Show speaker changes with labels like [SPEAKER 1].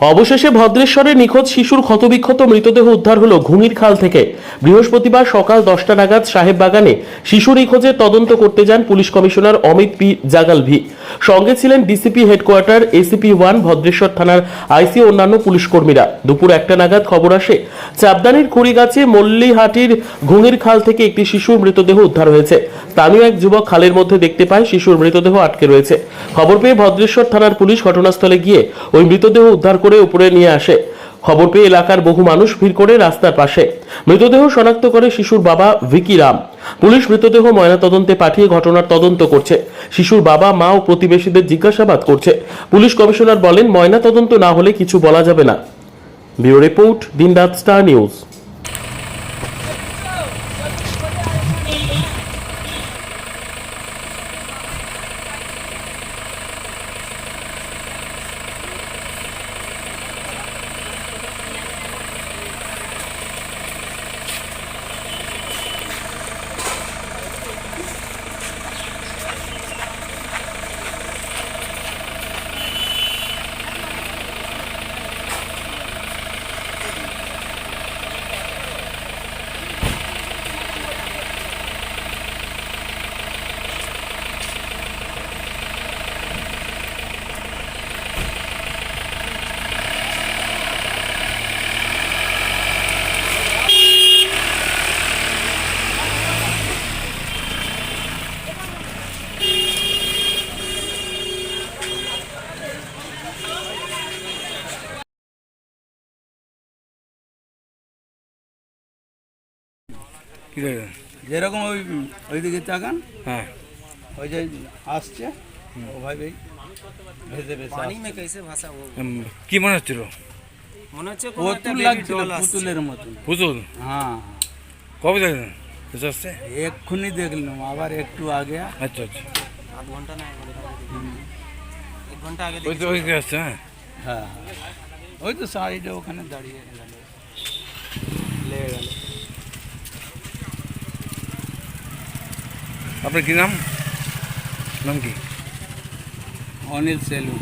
[SPEAKER 1] অবশেষে ভদ্রেশ্বরে নিখোঁজ শিশুর ক্ষতবিক্ষত মৃতদেহ উদ্ধার হলো ঘুঙির খাল থেকে। বৃহস্পতিবার সকাল দশটা নাগাদ সাহেব বাগানে শিশু নিখোঁজের তদন্ত করতে যান পুলিশ কমিশনার অমিত পি জাগালভি সঙ্গে ছিলেন DCP headquarter ACP one Bhadreswar থানার আইসি অন্যান্য পুলিশ কর্মীরা। দুপুর একটা নাগাদ খবর আসে, চাপদানির কুড়িগাছে মল্লিহাটির ঘুঙির খাল থেকে একটি শিশুর মৃতদেহ উদ্ধার হয়েছে। স্থানীয় এক যুবক খালের মধ্যে দেখতে পায় শিশুর মৃতদেহ আটকে রয়েছে। খবর পেয়ে ভদ্রেশ্বর থানার পুলিশ ঘটনাস্থলে গিয়ে ওই মৃতদেহ উদ্ধার করে উপরে নিয়ে আসে। খবর পেয়ে এলাকার বহু মানুষ ভিড় করে রাস্তার পাশে। মৃতদেহ শনাক্ত করে শিশুর বাবা ভিকি রাম। পুলিশ মৃতদেহ ময়নাতদন্তে পাঠিয়ে ঘটনার তদন্ত করছে। শিশুর বাবা, মা ও প্রতিবেশীদের জিজ্ঞাসাবাদ করছে। পুলিশ কমিশনার বলেন, ময়নাতদন্ত না হলে কিছু বলা যাবে না। ব্যুরো রিপোর্ট, দিনরাত স্টার নিউজ
[SPEAKER 2] কি করে?
[SPEAKER 3] যেরকম ওই ওই দিকে তাকান।
[SPEAKER 2] হ্যাঁ।
[SPEAKER 3] ওই যে আসছে ও ভাই ভেসে
[SPEAKER 4] পানি
[SPEAKER 2] মে কি মনে হচ্ছিল?
[SPEAKER 4] মনে হচ্ছে
[SPEAKER 3] পুতুল লাগছিল পুতুলের মতন।
[SPEAKER 2] পুতুল?
[SPEAKER 3] হ্যাঁ।
[SPEAKER 2] কবে দেখলেন? বুঝতে
[SPEAKER 3] এক্ষুনি দেখলাম আবার একটু আগে।
[SPEAKER 2] আচ্ছা আচ্ছা।
[SPEAKER 4] আধ ঘণ্টা না এক ঘণ্টা আগে
[SPEAKER 2] ওই তো ওই হ্যাঁ।, হ্যাঁ।
[SPEAKER 3] হ্যাঁ ওই তো সাইডে ওখানে দাঁড়িয়ে লেগে গেল।
[SPEAKER 2] আপনার কি নাম? নাম কি?
[SPEAKER 3] অনিল সেলুন